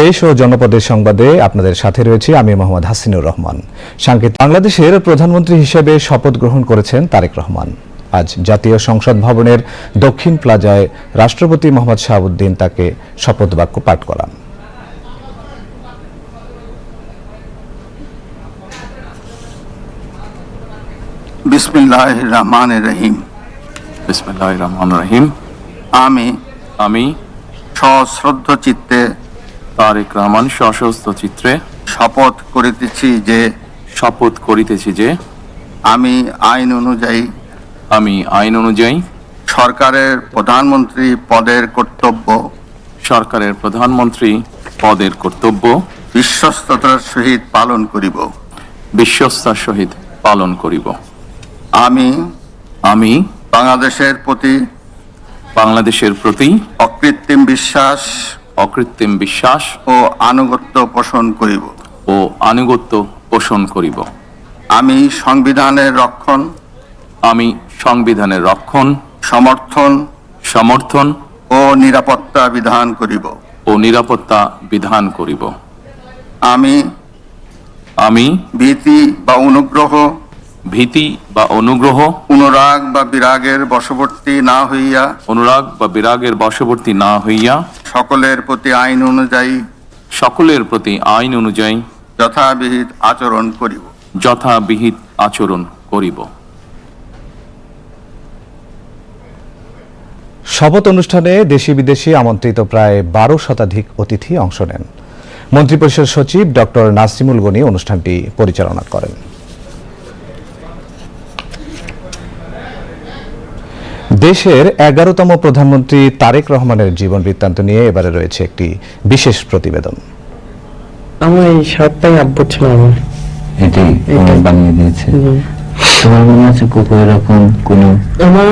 দেশ ও জনপদের সংবাদে আপনাদের সাথে রয়েছে আমি মোহাম্মদ হাসিনুর রহমান। সাংকেত বাংলাদেশের প্রধানমন্ত্রী হিসেবে শপথ গ্রহণ করেছেন তারেক রহমান। আজ জাতীয় সংসদ ভবনের দক্ষিণ প্লাজায় রাষ্ট্রপতি মোহাম্মদ শাহাবুদ্দিন তাকে শপথ বাক্য পাঠ করান। বিসমিল্লাহ রহমান রহিম বিসমিল্লাহ রহমান রহিম আমি আমি সশ্রদ্ধ চিত্তে তারেক রহমান সশস্ত্র চিত্রে শপথ করিতেছি যে শপথ করিতেছি যে আমি আইন অনুযায়ী আমি আইন অনুযায়ী সরকারের প্রধানমন্ত্রী পদের কর্তব্য সরকারের প্রধানমন্ত্রী পদের কর্তব্য বিশ্বস্ততার সহিত পালন করিব। বিশ্বস্তার সহিত পালন করিব। আমি আমি বাংলাদেশের প্রতি বাংলাদেশের প্রতি অকৃত্রিম বিশ্বাস অকৃত্রিম বিশ্বাস ও আনুগত্য পোষণ করিব। ও আনুগত্য পোষণ করিব। আমি সংবিধানের রক্ষণ আমি সংবিধানের রক্ষণ সমর্থন সমর্থন ও নিরাপত্তা বিধান করিব। ও নিরাপত্তা বিধান করিব। আমি আমি ভীতি বা অনুগ্রহ ভীতি বা অনুগ্রহ অনুরাগ বা বিরাগের বশবর্তী না হইয়া অনুরাগ বা বিরাগের বশবর্তী না হইয়া সকলের প্রতি আইন অনুযায়ী সকলের প্রতি আইন অনুযায়ী যথাবিহিত আচরণ করিব। যথাবিহিত আচরণ করিব। শপথ অনুষ্ঠানে দেশি বিদেশি আমন্ত্রিত প্রায় বারো শতাধিক অতিথি অংশ নেন। মন্ত্রিপরিষদ সচিব ডক্টর নাসিমুল গনি অনুষ্ঠানটি পরিচালনা করেন। দেশের এগারোতম প্রধানমন্ত্রী তারেক রহমানের জীবন বৃত্তান্ত নিয়ে এবারে রয়েছে একটি বিশেষ প্রতিবেদন। আমার এই শার্টটাই আব্বু ছিল আমার। এটাই। বানিয়ে দিয়েছে। তোমার মনে আছে কোকো এরকম কোনো আমার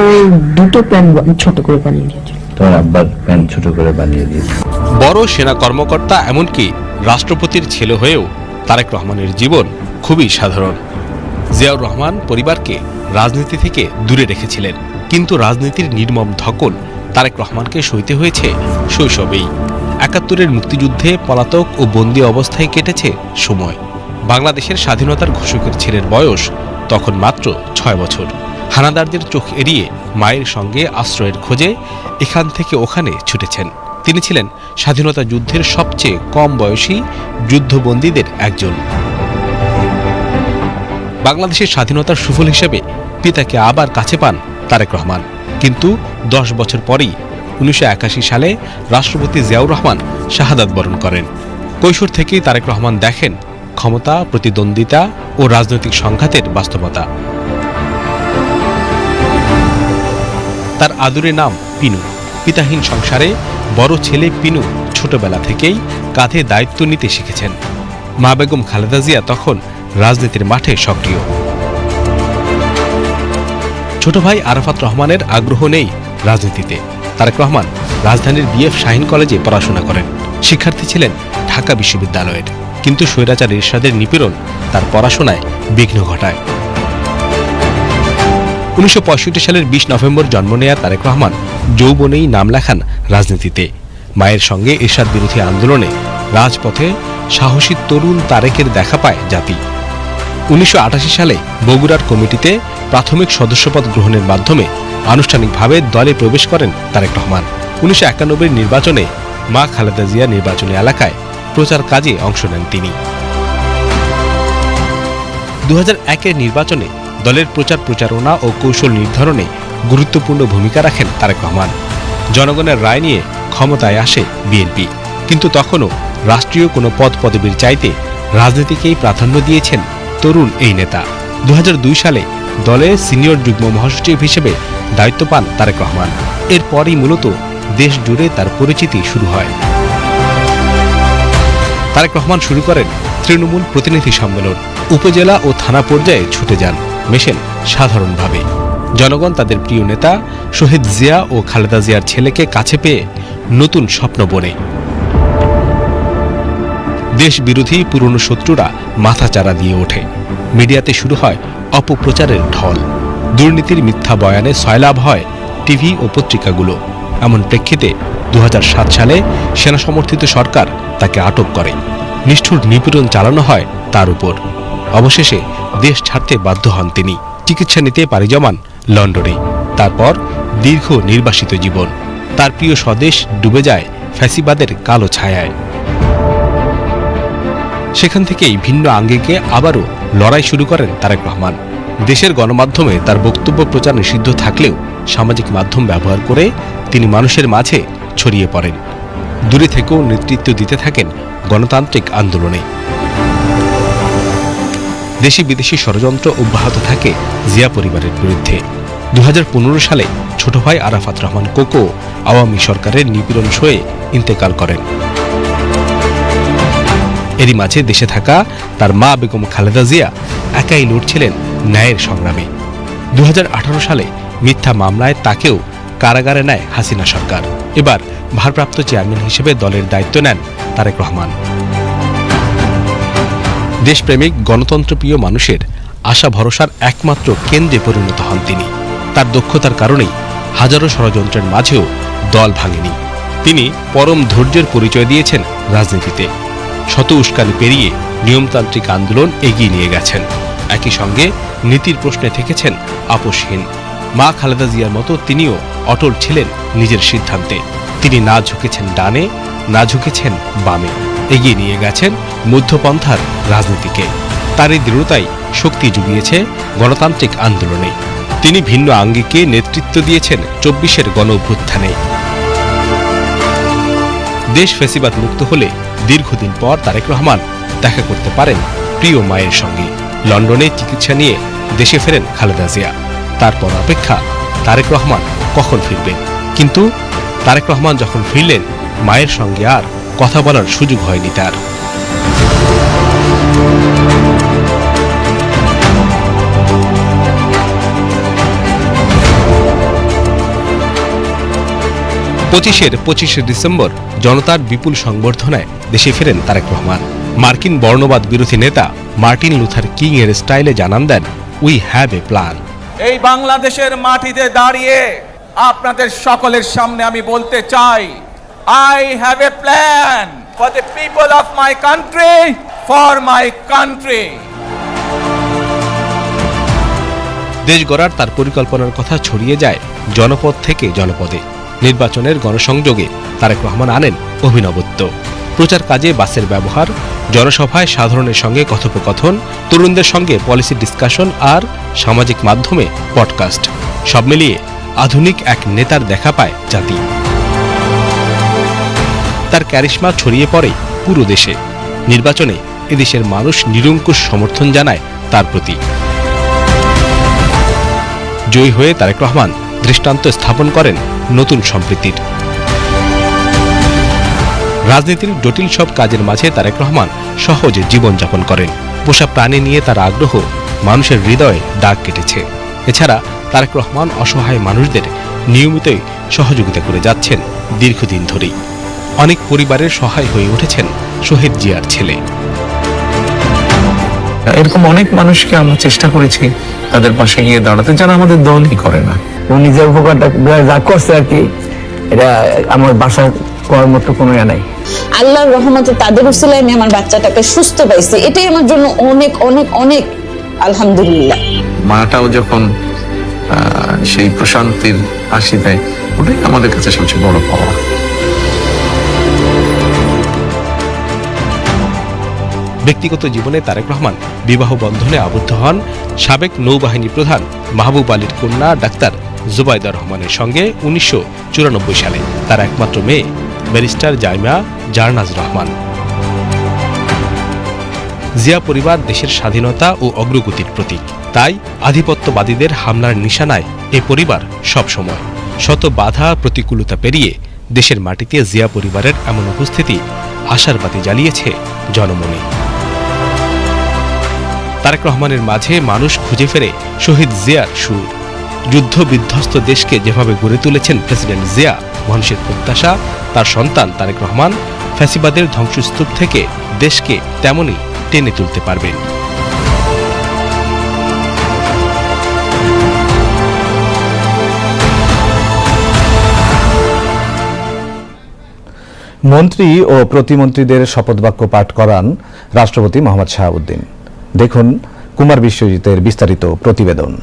দুটো প্যান্ট ছোট করে বানিয়ে দিয়েছিল তোমার আব্বার প্যান্ট ছোট করে বানিয়ে দিয়েছে। বড় সেনা কর্মকর্তা এমনকি রাষ্ট্রপতির ছেলে হয়েও তারেক রহমানের জীবন খুবই সাধারণ। জিয়াউর রহমান পরিবারকে রাজনীতি থেকে দূরে রেখেছিলেন। কিন্তু রাজনীতির নির্মম ধকল তারেক রহমানকে সইতে হয়েছে শৈশবেই। একাত্তরের মুক্তিযুদ্ধে পলাতক ও বন্দী অবস্থায় কেটেছে সময়। বাংলাদেশের স্বাধীনতার ঘোষকের ছেলের বয়স তখন মাত্র ছয় বছর। হানাদারদের চোখ এড়িয়ে মায়ের সঙ্গে আশ্রয়ের খোঁজে এখান থেকে ওখানে ছুটেছেন। তিনি ছিলেন স্বাধীনতা যুদ্ধের সবচেয়ে কম বয়সী যুদ্ধবন্দীদের একজন। বাংলাদেশের স্বাধীনতার সুফল হিসেবে পিতাকে আবার কাছে পান তারেক রহমান। কিন্তু দশ বছর পরেই উনিশশো একাশি সালে রাষ্ট্রপতি জিয়াউর রহমান শাহাদাত বরণ করেন। কৈশোর থেকেই তারেক রহমান দেখেন ক্ষমতা, প্রতিদ্বন্দ্বিতা ও রাজনৈতিক সংঘাতের বাস্তবতা। তার আদুরে নাম পিনু। পিতাহীন সংসারে বড় ছেলে পিনু ছোটবেলা থেকেই কাঁধে দায়িত্ব নিতে শিখেছেন। মা বেগম খালেদা জিয়া তখন রাজনীতির মাঠে সক্রিয়। ছোট ভাই আরাফাত রহমানের আগ্রহ নেই রাজনীতিতে। তারেক রহমান রাজধানীর বিএফ শাহিন কলেজে পড়াশোনা করেন। শিক্ষার্থী ছিলেন ঢাকা বিশ্ববিদ্যালয়ের। কিন্তু স্বৈরাচার ইরশাদের নিপীড়ন তার পড়াশোনায় বিঘ্ন ঘটায়। উনিশশো পঁয়ষট্টি সালের বিশ নভেম্বর জন্ম নেয়া তারেক রহমান যৌবনেই নাম লেখান রাজনীতিতে। মায়ের সঙ্গে এরশাদ বিরোধী আন্দোলনে রাজপথে সাহসী তরুণ তারেকের দেখা পায় জাতি। উনিশশো আটাশি সালে বগুড়ার কমিটিতে প্রাথমিক সদস্যপদ গ্রহণের মাধ্যমে আনুষ্ঠানিকভাবে দলে প্রবেশ করেন তারেক রহমান। উনিশশো একানব্বই নির্বাচনে মা খালেদা জিয়া নির্বাচনী এলাকায় প্রচার কাজে অংশ নেন তিনি। দু একের নির্বাচনে দলের প্রচার প্রচারণা ও কৌশল নির্ধারণে গুরুত্বপূর্ণ ভূমিকা রাখেন তারেক রহমান। জনগণের রায় নিয়ে ক্ষমতায় আসে বিএনপি। কিন্তু তখনও রাষ্ট্রীয় কোনো পদ পদবীর চাইতে রাজনীতিকেই প্রাধান্য দিয়েছেন তরুণ এই নেতা। দু হাজার দুই সালে দলে সিনিয়র যুগ্ম মহাসচিব হিসেবে দায়িত্ব পান তারেক রহমান। এরপরই মূলত দেশ জুড়ে তার পরিচিতি শুরু হয়। তারেক রহমান শুরু করেন তৃণমূল প্রতিনিধি সম্মেলন। উপজেলা ও থানা পর্যায়ে ছুটে যান, মেশেন সাধারণভাবে। জনগণ তাদের প্রিয় নেতা শহীদ জিয়া ও খালেদা জিয়ার ছেলেকে কাছে পেয়ে নতুন স্বপ্ন বনে। দেশ বিরোধী পুরনো শত্রুরা মাথাচাড়া দিয়ে ওঠে। মিডিয়াতে শুরু হয় অপপ্রচারের ঢল। দুর্নীতির মিথ্যা বয়ানে সয়লাভ হয় টিভি ও পত্রিকাগুলো। এমন প্রেক্ষিতে দু হাজার সাত সালে সেনা সমর্থিত সরকার তাকে আটক করে। নিষ্ঠুর নিপীড়ন চালানো হয় তার উপর। অবশেষে দেশ ছাড়তে বাধ্য হন তিনি। চিকিৎসা নিতে পারি জমান লন্ডনে। তারপর দীর্ঘ নির্বাসিত জীবন। তার প্রিয় স্বদেশ ডুবে যায় ফ্যাসিবাদের কালো ছায়ায়। সেখান থেকেই ভিন্ন আঙ্গিকে আবারও লড়াই শুরু করেন তারেক রহমান। দেশের গণমাধ্যমে তার বক্তব্য প্রচার নিষিদ্ধ থাকলেও সামাজিক মাধ্যম ব্যবহার করে তিনি মানুষের মাঝে ছড়িয়ে পড়েন। দূরে থেকেও নেতৃত্ব দিতে থাকেন গণতান্ত্রিক আন্দোলনে। দেশি বিদেশি ষড়যন্ত্র অব্যাহত থাকে জিয়া পরিবারের বিরুদ্ধে। দু হাজার পনেরো সালে ছোট ভাই আরাফাত রহমান কোকো আওয়ামী সরকারের নিপীড়ন সয়ে ইন্তেকাল করেন। এরই মাঝে দেশে থাকা তার মা বেগম খালেদা জিয়া একাই লড়ছিলেন ন্যায়ের সংগ্রামে। দু হাজার আঠারো সালে মিথ্যা মামলায় তাকেও কারাগারে নেয় হাসিনা সরকার। এবার ভারপ্রাপ্ত চেয়ারম্যান হিসেবে দলের দায়িত্ব নেন তারেক রহমান। দেশপ্রেমিক, গণতন্ত্রপ্রিয় মানুষের আশা ভরসার একমাত্র কেন্দ্রে পরিণত হন তিনি। তার দক্ষতার কারণেই হাজারো ষড়যন্ত্রের মাঝেও দল ভাঙেনি। তিনি পরম ধৈর্যের পরিচয় দিয়েছেন রাজনীতিতে। শত উস্কানি পেরিয়ে নিয়মতান্ত্রিক আন্দোলন এগিয়ে নিয়ে গেছেন। একই সঙ্গে নীতির প্রশ্নে থেকেছেন আপোষহীন। মা খালেদা জিয়ার মতো তিনিও অটল ছিলেন নিজের সিদ্ধান্তে। তিনি না ঝুঁকেছেন ডানে, না ঝুঁকেছেন বামে। এগিয়ে নিয়ে গেছেন মধ্যপন্থার রাজনীতিকে। তার এই দৃঢ়তাই শক্তি জুগিয়েছে গণতান্ত্রিক আন্দোলনে। তিনি ভিন্ন আঙ্গিকে নেতৃত্ব দিয়েছেন চব্বিশের গণ অভ্যুত্থানে দেশ ফেসিবাদ মুক্ত হলে দীর্ঘদিন পর তারেক রহমান দেখা করতে পারেন প্রিয় মায়ের সঙ্গে। লন্ডনে চিকিৎসা নিয়ে দেশে ফেরেন খালেদা জিয়া। তারপর অপেক্ষা তারেক রহমান কখন ফিরবেন? কিন্তু তারেক রহমান যখন ফিরলেন, মায়ের সঙ্গে আর কথা বলার সুযোগ হয়নি তার। পঁচিশের পঁচিশে ডিসেম্বর জনতার বিপুল সংবর্ধনায় দেশে ফেরেন তারেক রহমান। মার্কিন বর্ণবাদ বিরোধী নেতা মার্টিন লুথার কিং এর স্টাইলে জানান দেন উই হ্যাভ এ প্ল্যান এই বাংলাদেশের মাটিতে দাঁড়িয়ে আপনাদের সকলের সামনে আমি বলতে চাই I have a plan for the people of my country for my country দেশ গড়ার তার পরিকল্পনার কথা ছড়িয়ে যায় জনপদ থেকে জনপদে। নির্বাচনের গণসংযোগে তারেক রহমান আনেন অভিনবত্ব। প্রচার কাজে বাসের ব্যবহার, জনসভায় সাধারণের সঙ্গে কথোপকথন, তরুণদের সঙ্গে পলিসি ডিসকাশন আর সামাজিক মাধ্যমে পডকাস্ট। সব মিলিয়ে আধুনিক এক নেতার দেখা পায় জাতি। তার ক্যারিশমা ছড়িয়ে পড়ে পুরো দেশে। নির্বাচনে এদেশের মানুষ নিরঙ্কুশ সমর্থন জানায় তার প্রতি। জয়ী হয়ে তারেক রহমান দৃষ্টান্ত স্থাপন করেন নতুন সম্প্রীতির। রাজনীতির জটিল সব কাজের মাঝে তারেক রহমান সহজে জীবনযাপন করেন। পোষা প্রাণী নিয়ে তার আগ্রহ, মানুষের হৃদয়ে দাগ কেটেছে। এছাড়া তারেক রহমান অসহায় মানুষদের নিয়মিতই সহযোগিতা করে যাচ্ছেন দীর্ঘদিন ধরেই। অনেক পরিবারের সহায় হয়ে উঠেছেন শহীদ জিয়ার ছেলে। এরকম অনেক মানুষকে আমরা চেষ্টা করেছি। তাদের পাশে গিয়ে দাঁড়াতে যারা আমাদের দলই করে না। ও নিজের উপকারটা যা করছে আর কি এটা আমার বাসা করার মতো কোনো ইয়ে নাই। আল্লাহর রহমতে তাদের উসিলায় আমি আমার বাচ্চাটাকে সুস্থ পাইছি। এটাই আমার জন্য অনেক অনেক অনেক আলহামদুলিল্লাহ। মাটাও যখন আহ, সেই প্রশান্তির হাসি দেয় ওটাই আমাদের কাছে সবচেয়ে বড় পাওয়া। ব্যক্তিগত জীবনে তারেক রহমান বিবাহ বন্ধনে আবদ্ধ হন। সাবেক নৌবাহিনী প্রধান মাহবুব আলীর কন্যা ডাক্তার জুবাইদা রহমানের সঙ্গে উনিশশো চুরানব্বই সালে। তার একমাত্র মেয়ে, ব্যারিস্টার জাইমা জারনাজ রহমান। জিয়া পরিবার দেশের স্বাধীনতা ও অগ্রগতির প্রতীক। তাই আধিপত্যবাদীদের হামলার নিশানায় এ পরিবার সবসময় শত বাধা প্রতিকূলতা পেরিয়ে দেশের মাটিতে জিয়া পরিবারের এমন উপস্থিতি আশার বাতি জ্বালিয়েছে জনমনে। তারেক রহমানের মাঝে মানুষ খুঁজে ফেরে শহীদ জিয়ার সুর। যুদ্ধ বিধ্বস্ত দেশকে যেভাবে গড়ে তুলেছেন প্রেসিডেন্ট জিয়া মানুষের প্রত্যাশা, তার সন্তান তারেক রহমান, ফ্যাসিবাদের ধ্বংসস্তূপ থেকে দেশকে তেমনই টেনে তুলতে পারবেন। মন্ত্রী ও প্রতিমন্ত্রীদের শপথ বাক্য পাঠ করান রাষ্ট্রপতি মোহাম্মদ শাহাবুদ্দিন। দেখুন কুমার বিশ্বজিতের বিস্তারিত প্রতিবেদন।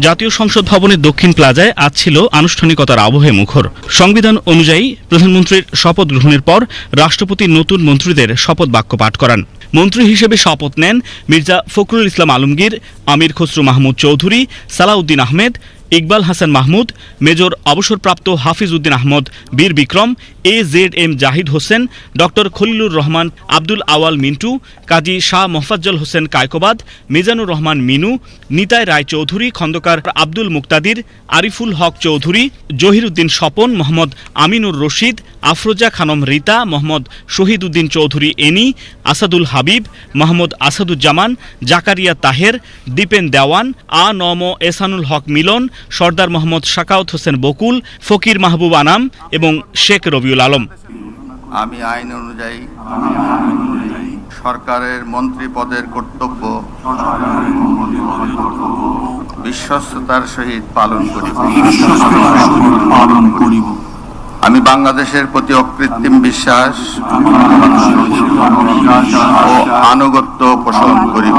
জাতীয় সংসদ ভবনের দক্ষিণ প্লাজায় আজ ছিল আনুষ্ঠানিকতার আবহে মুখর। সংবিধান অনুযায়ী প্রধানমন্ত্রীর শপথ গ্রহণের পর রাষ্ট্রপতি নতুন মন্ত্রীদের শপথ বাক্য পাঠ করান। মন্ত্রী হিসেবে শপথ নেন মির্জা ফখরুল ইসলাম আলমগীর, আমির খসরু মাহমুদ চৌধুরী, সালাউদ্দিন আহমেদ ইকবাল হাসান মাহমুদ, মেজর অবসরপ্রাপ্ত Hafiz Uddin Ahmed, Bir Bikram, A Z M Zahid Hossain, doctor Khalilur Rahman, Abdul Awal Mintu, Kazi Shah Mofazzal Hossain Kaikobad, Mizanur Rahman Minu, Nitai Roy Chowdhury, Khandakar Abdul Muktadir, Ariful Haque Chowdhury, Zahiruddin Swapan Mohammad Aminur Rashid, Afroza Khanam Rita Mohammad Shahid Uddin Chowdhury Eni, Asadul Habib, Mohammad Asaduzzaman, Zakaria Taher, Dipen Dewan, আ নম এসানুল হক মিলন সর্দার মোহাম্মদ শাকাউত হোসেন বকুল, ফকির মাহবুব আনাম এবং শেখ রবিউল আলম। আমি আইন অনুযায়ী সরকারের মন্ত্রী পদের কর্তব্য বিশ্বস্ততার সহিত পালন করিব আমি বাংলাদেশের প্রতি অকৃত্রিম বিশ্বাস ও আনুগত্য পোষণ করিব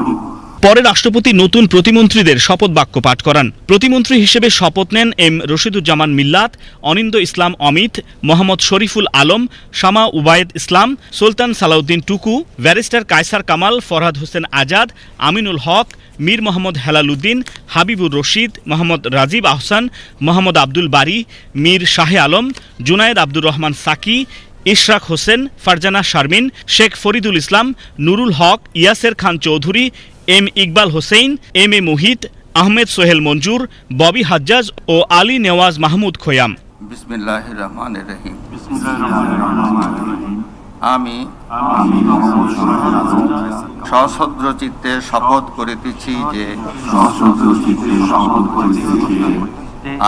পরে রাষ্ট্রপতি নতুন প্রতিমন্ত্রীদের শপথ বাক্য পাঠ করান। প্রতিমন্ত্রী হিসেবে শপথ নেন M Rashiduzzaman Millat, Anindya Islam Amit, Mohammad Shariful Alam, Shama Ubaid Islam, Sultan Salahuddin Tuku, barrister Kaiser Kamal, Farhad Hossain Azad, Aminul Haque, Mir Mohammad Helaluddin Habibur Rashid, Mohammad Rajib Ahsan, Mohammad Abdul Bari, Mir Shahe Alam, Junaid Abdur Rahman Saki Ishraq Hossain Farzana Sharmin Sheikh Faridul Islam Nurul Haque Yasser Khan Chowdhury M Iqbal Hossain M A Muhit Ahmed Sohel Manzur Bobby Hajjaj ও আলী নেওয়াজ মাহমুদ খোয়াম। আমি সশ্রদ্র চিত্তে শপথ করিতেছি যে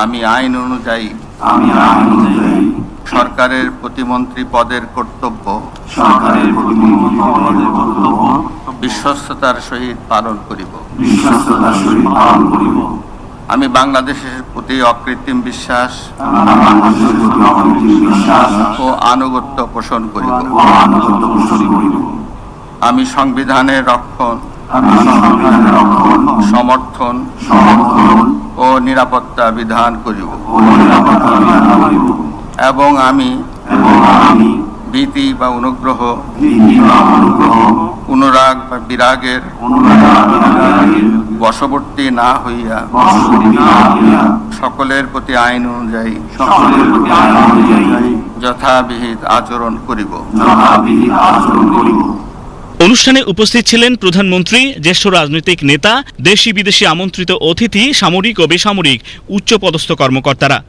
আমি আইন অনুযায়ী সরকারের প্রতিমন্ত্রী পদের কর্তব্য। বিশ্বস্ততার সহিত পালন করিব। আমি বাংলাদেশের প্রতি অকৃত্রিম বিশ্বাস ও আনুগত্য পোষণ করিব। আমি সংবিধানের রক্ষণ সমর্থন ও নিরাপত্তা বিধান করিব। এবং আমি ভীতি বা অনুগ্রহ অনুরাগ বা বিরাগের বশবর্তী না হইয়া সকলের প্রতি আইন অনুযায়ী যথাবিহিত আচরণ করিব। অনুষ্ঠানে উপস্থিত ছিলেন প্রধানমন্ত্রী জ্যেষ্ঠ রাজনৈতিক নেতা দেশি বিদেশি আমন্ত্রিত অতিথি সামরিক ও বেসামরিক উচ্চপদস্থ কর্মকর্তারা।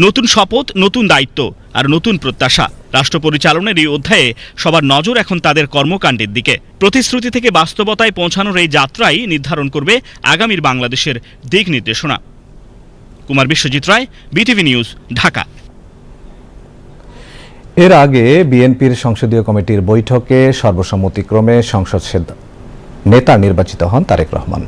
নতুন শপথ, নতুন দায়িত্ব আর নতুন প্রত্যাশা। রাষ্ট্র পরিচালনের এই অধ্যায়ে সবার নজর এখন তাদের কর্মকাণ্ডের দিকে। প্রতিশ্রুতি থেকে বাস্তবতায় পৌঁছানোর এই যাত্রাই নির্ধারণ করবে আগামীর বাংলাদেশের দিক নির্দেশনা। Kumar Biswajit Roy, BTV news, Dhaka. এর আগে বিএনপির সংসদীয় কমিটির বৈঠকে সর্বসম্মতিক্রমে সংসদ সেদ- নেতা নির্বাচিত হন তারেক রহমান।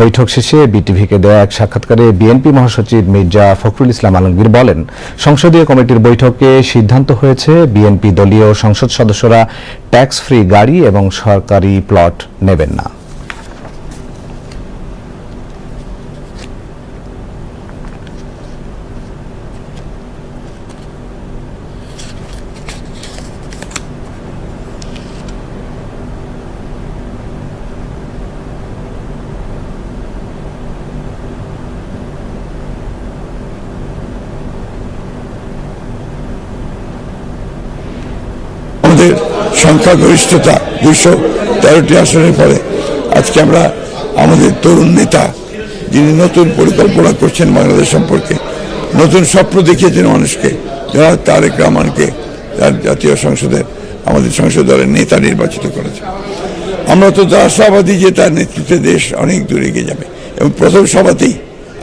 বৈঠক শেষে বিটিভিকে দেওয়া এক সাক্ষাৎকারে বিএনপি মহাসচিব মির্জা ফখরুল ইসলাম আলমগীর বলেন, সংসদীয় কমিটির বৈঠকে সিদ্ধান্ত হয়েছে বিএনপি দলীয় সংসদ সদস্যরা ট্যাক্স ফ্রি গাড়ি এবং সরকারি প্লট নেবেন না আমাদের সংখ্যাগরিষ্ঠতা দুশো তেরোটি আসনের পরে আজকে আমরা আমাদের তরুণ নেতা যিনি নতুন পরিকল্পনা করছেন বাংলাদেশ সম্পর্কে, নতুন স্বপ্ন দেখিয়েছেন মানুষকে যারা তারেক রহমানকে তার জাতীয় সংসদের আমাদের সংসদ দলের নেতা নির্বাচিত করেছে। আমরা তো আশাবাদী যে তার নেতৃত্বে দেশ অনেক দূরে এগিয়ে যাবে। এবং প্রথম সভাতেই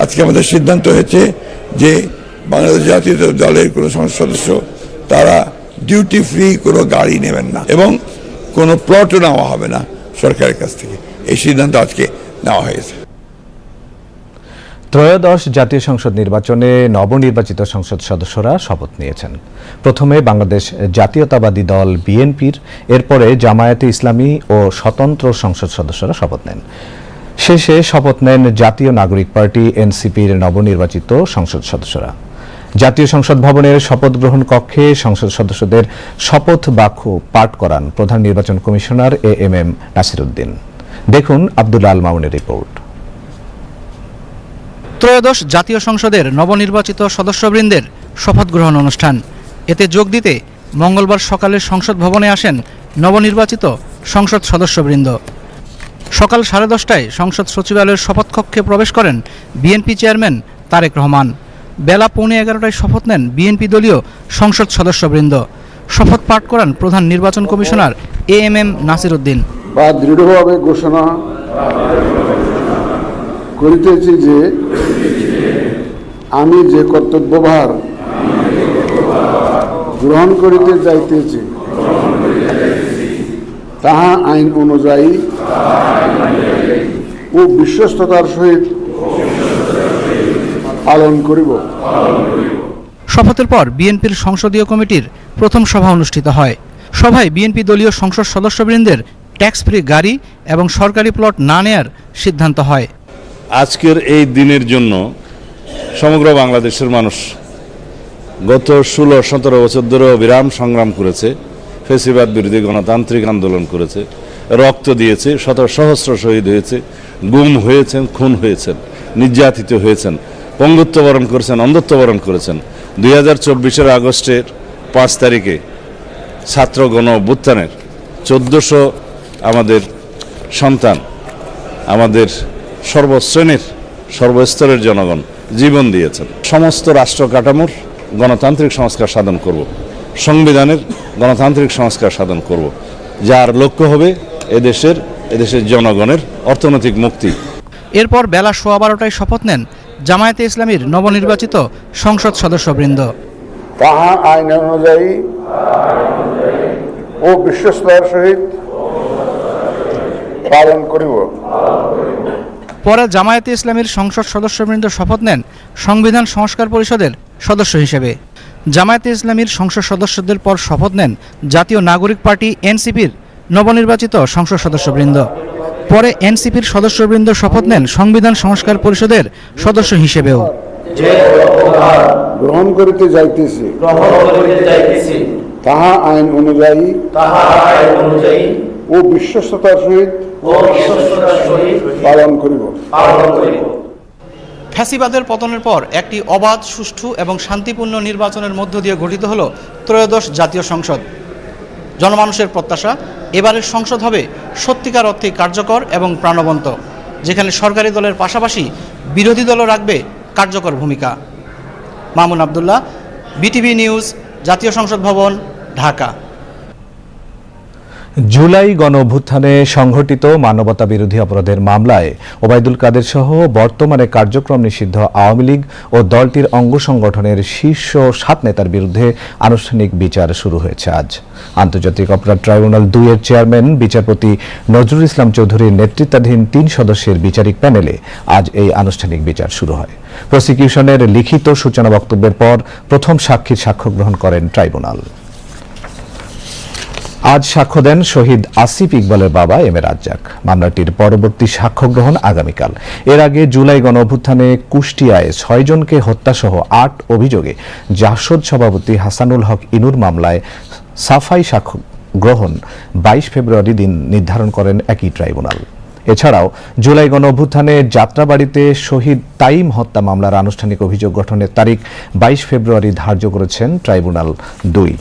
আজকে আমাদের সিদ্ধান্ত হয়েছে যে বাংলাদেশ জাতীয় দলের কোনো সদস্য তারা ডিউটি ফ্রি কোনো গাড়ি নেবেন না এবং কোনো প্লটও নেওয়া হবে না সরকারের কাছ থেকে। এই সিদ্ধান্ত আজকে নেওয়া হয়েছে। ত্রয়োদশ জাতীয় সংসদ নির্বাচনে নবনির্বাচিত সংসদ সদস্যরা শপথ নিয়েছেন। প্রথমে বাংলাদেশ জাতীয়তাবাদী দল বিএনপির, এরপরে জামায়াতে ইসলামী ও স্বতন্ত্র সংসদ সদস্যরা শপথ নেন। শেষে শপথ নেন জাতীয় নাগরিক পার্টি এনসিপির নবনির্বাচিত সংসদ সদস্যরা। জাতীয় সংসদ ভবনের শপথ গ্রহণ কক্ষে সংসদ সদস্যদের শপথ বাক্য পাঠ করান প্রধান নির্বাচন commissioner A M M Nasiruddin. দেখুন আব্দুল আল মামুনের রিপোর্ট। ত্রয়োদশ জাতীয় সংসদের নবনির্বাচিত সদস্যবৃন্দের শপথ গ্রহণ অনুষ্ঠান। এতে যোগ দিতে মঙ্গলবার সকালে সংসদ ভবনে আসেন নবনির্বাচিত সংসদ সদস্যবৃন্দ। সকাল সাড়ে দশটায় সংসদ সচিবালয়ের শপথকক্ষে প্রবেশ করেন বিএনপি চেয়ারম্যান তারেক রহমান। বেলা পৌনে এগারোটায় শপথ নেন বিএনপি দলীয় সংসদ সদস্যবৃন্দ। শপথ পাঠ করান প্রধান নির্বাচন commissioner A M M Nasir Uddin বা দৃঢ়ভাবে ঘোষণা করিতেছি যে আমি যে কর্তব্যভার গ্রহণ করিতে যাইতেছি, তাহা আইন অনুযায়ী ও বিশ্বস্ততার সহিত পালন করিব। শপথের পর বিএনপির সংসদীয় কমিটির প্রথম সভা অনুষ্ঠিত হয়। সভায় বিএনপি দলীয় সংসদ সদস্যবৃন্দের ট্যাক্স ফ্রি গাড়ি এবং সরকারি প্লট না নেয়ার সিদ্ধান্ত হয়। আজকের এই দিনের জন্য সমগ্র বাংলাদেশের মানুষ গত ষোলো সতেরো বছর ধরে বিরাম সংগ্রাম করেছে ফেসিবাদ বিরোধী গণতান্ত্রিক আন্দোলন করেছে রক্ত দিয়েছে শত সহস্র শহীদ হয়েছে গুম হয়েছেন খুন হয়েছেন নির্যাতিত হয়েছেন। পঙ্গুত্ব বরণ করেছেন অন্ধত্ব বরণ করেছেন। দুই হাজার চব্বিশের আগস্টের পাঁচ তারিখে ছাত্র গণ অভ্যুত্থানের চোদ্দোশো আমাদের সন্তান, আমাদের সর্বশ্রেণীর, সর্বস্তরের জনগণ জীবন দিয়েছেন। সমস্ত রাষ্ট্র কাঠামোর গণতান্ত্রিক সংস্কার সাধন করব। সংবিধানের গণতান্ত্রিক সংস্কার সাধন করব। যার লক্ষ্য হবে এদেশের এদেশের জনগণের অর্থনৈতিক মুক্তি। এরপর বেলা সোয়া বারোটায় শপথ নেন জামায়াতে ইসলামীর নবনির্বাচিত সংসদ সদস্যবৃন্দ। তাহা আইন অনুযায়ী ও বিশ্বস্ততার সহিত পালন করিব। পরে জামায়াতে ইসলামীর সংসদ সদস্যবৃন্দ শপথ নেন সংবিধান সংস্কার পরিষদের সদস্য হিসেবে। জামায়াতে ইসলামীর সংসদ সদস্যদের পর শপথ নেন জাতীয় নাগরিক পার্টি এনসিপির নবনির্বাচিত সংসদ সদস্যবৃন্দ। পরে এনসিপির সদস্যবৃন্দ শপথ নেন সংবিধান সংস্কার পরিষদের সদস্য হিসেবেও। গ্রহণ করিতে যাইতেছি তাহা আইন অনুযায়ী ও বিশ্বস্ততার সহিত পালন করিব। ফ্যাসিবাদের পতনের পর একটি অবাধ সুষ্ঠু এবং শান্তিপূর্ণ নির্বাচনের মধ্য দিয়ে গঠিত হল ত্রয়োদশ জাতীয় সংসদ। জনমানুষের প্রত্যাশা এবারের সংসদ হবে সত্যিকার অর্থে কার্যকর এবং প্রাণবন্ত, যেখানে সরকারি দলের পাশাপাশি বিরোধী দলও রাখবে কার্যকর ভূমিকা। মামুন আবদুল্লাহ, বিটিভি নিউজ, জাতীয় সংসদ ভবন, ঢাকা। জুলাই গণ অভ্যুত্থানে সংঘটিত মানবতা বিরোধী অপরাধের মামলায় ওবায়দুল কাদের সহ বর্তমানে কার্যক্রম নিষিদ্ধ আওয়ামী লীগ ও দলটির অঙ্গ সংগঠনের শীর্ষ সাত নেতার বিরুদ্ধে আনুষ্ঠানিক বিচার শুরু হয়েছে আজ। আন্তর্জাতিক অপরাধ ট্রাইব্যুনাল দুইয়ের চেয়ারম্যান, বিচারপতি নজরুল ইসলাম চৌধুরীর নেতৃত্বাধীন তিন সদস্যের বিচারিক প্যানেলে আজ এই আনুষ্ঠানিক বিচার শুরু হয়। প্রসিকিউশনের লিখিত সূচনা বক্তব্যের পর প্রথম সাক্ষীর সাক্ষ্য গ্রহণ করেন ট্রাইব্যুনাল। আজ সাক্ষ্য দেন শহীদ আসিফ ইকবালের বাবা এম এ রাজ্জাক। মামলাটির পরবর্তী সাক্ষ্য গ্রহণ আগামীকাল। এর আগে জুলাই গণ অভ্যুত্থানে কুষ্টিয়ায় ছয়জনকে হত্যাসহ আট অভিযোগে জাসদ সভাপতি হাসানুল হক ইনুর মামলায় সাফাই সাক্ষ্য গ্রহণ বাইশ ফেব্রুয়ারি দিন নির্ধারণ করেন একই ট্রাইব্যুনাল। এছাড়াও জুলাই গণ অভ্যুত্থানে যাত্রাবাড়িতে শহীদ তাইম হত্যা মামলার আনুষ্ঠানিক অভিযোগ গঠনের তারিখ বাইশ ফেব্রুয়ারি ধার্য করেছেন ট্রাইব্যুনাল দুই।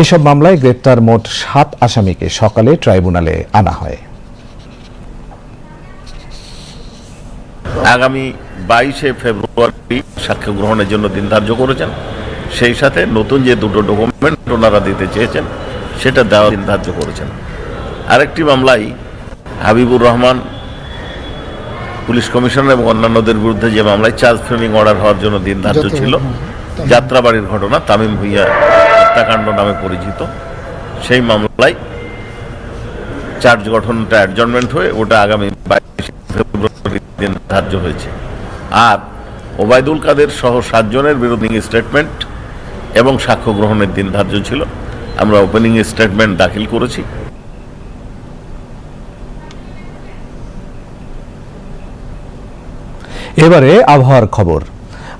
এসব মামলায় গ্রেপ্তার মোট সাত আসামিকে সকালে ট্রাইব্যুনালে আনা হয়। আগামী বাইশে ফেব্রুয়ারি সাক্ষ্য গ্রহণের জন্য দিন ধার্য করেছেন। সেই সাথে নতুন যে দুটো ডকুমেন্ট ওনারা দিতে চেয়েছেন সেটা দেওয়ার দিন ধার্য করেছেন। আরেকটি মামলায় হাবিবুর রহমান পুলিশ কমিশনার এবং অন্যান্যদের বিরুদ্ধে যে মামলায় চার্জ ফ্রেমিং অর্ডার হওয়ার জন্য দিন ধার্য ছিল যাত্রাবাড়ির ঘটনা তামিম ভুইয়া হত্যাকাণ্ড নামে পরিচিত। সেই মামলায় চার্জ গঠনটা অ্যাডজনমেন্ট হয়ে ওটা আগামী বাইশে ফেব্রুয়ারি দিন ধার্য হয়েছে। আর ওবায়দুল কাদের সহ সাতজনের বিরুদ্ধে স্টেটমেন্ট এবং সাক্ষ্য গ্রহণের দিন ধার্য ছিল। আমরা ওপেনিং স্টেটমেন্ট দাখিল করেছি। এবারে আবহাওয়ার খবর।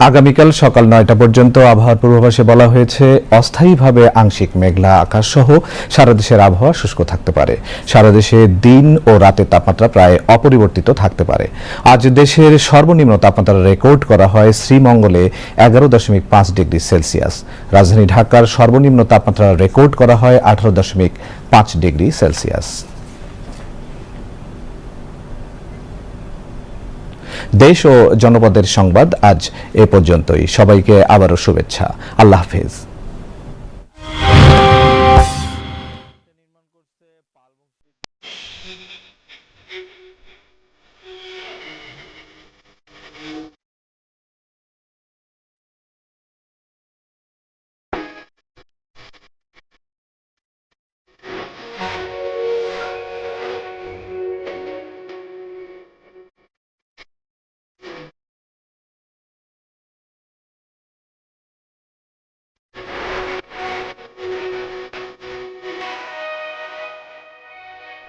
আগামীকাল সকাল নয়টা পর্যন্ত আবহাওয়ার পূর্বাভাসে বলা হয়েছে অস্থায়ীভাবে আংশিক মেঘলা আকাশ সহ সারা দেশের আবহাওয়া শুষ্ক থাকতে পারে। সারা দেশে দিন ও রাতের তাপমাত্রা প্রায় অপরিবর্তিত থাকতে পারে। আজ দেশের সর্বনিম্ন তাপমাত্রা রেকর্ড করা হয় শ্রীমঙ্গলে এগারো দশমিক পাঁচ ডিগ্রি সেলসিয়াস। রাজধানী ঢাকার সর্বনিম্ন তাপমাত্রা রেকর্ড করা হয় আঠারো দশমিক পাঁচ ডিগ্রি সেলসিয়াস। দেশ ও জনপদের সংবাদ আজ এ পর্যন্তই। সবাইকে আবারও শুভেচ্ছা। আল্লাহ হাফেজ।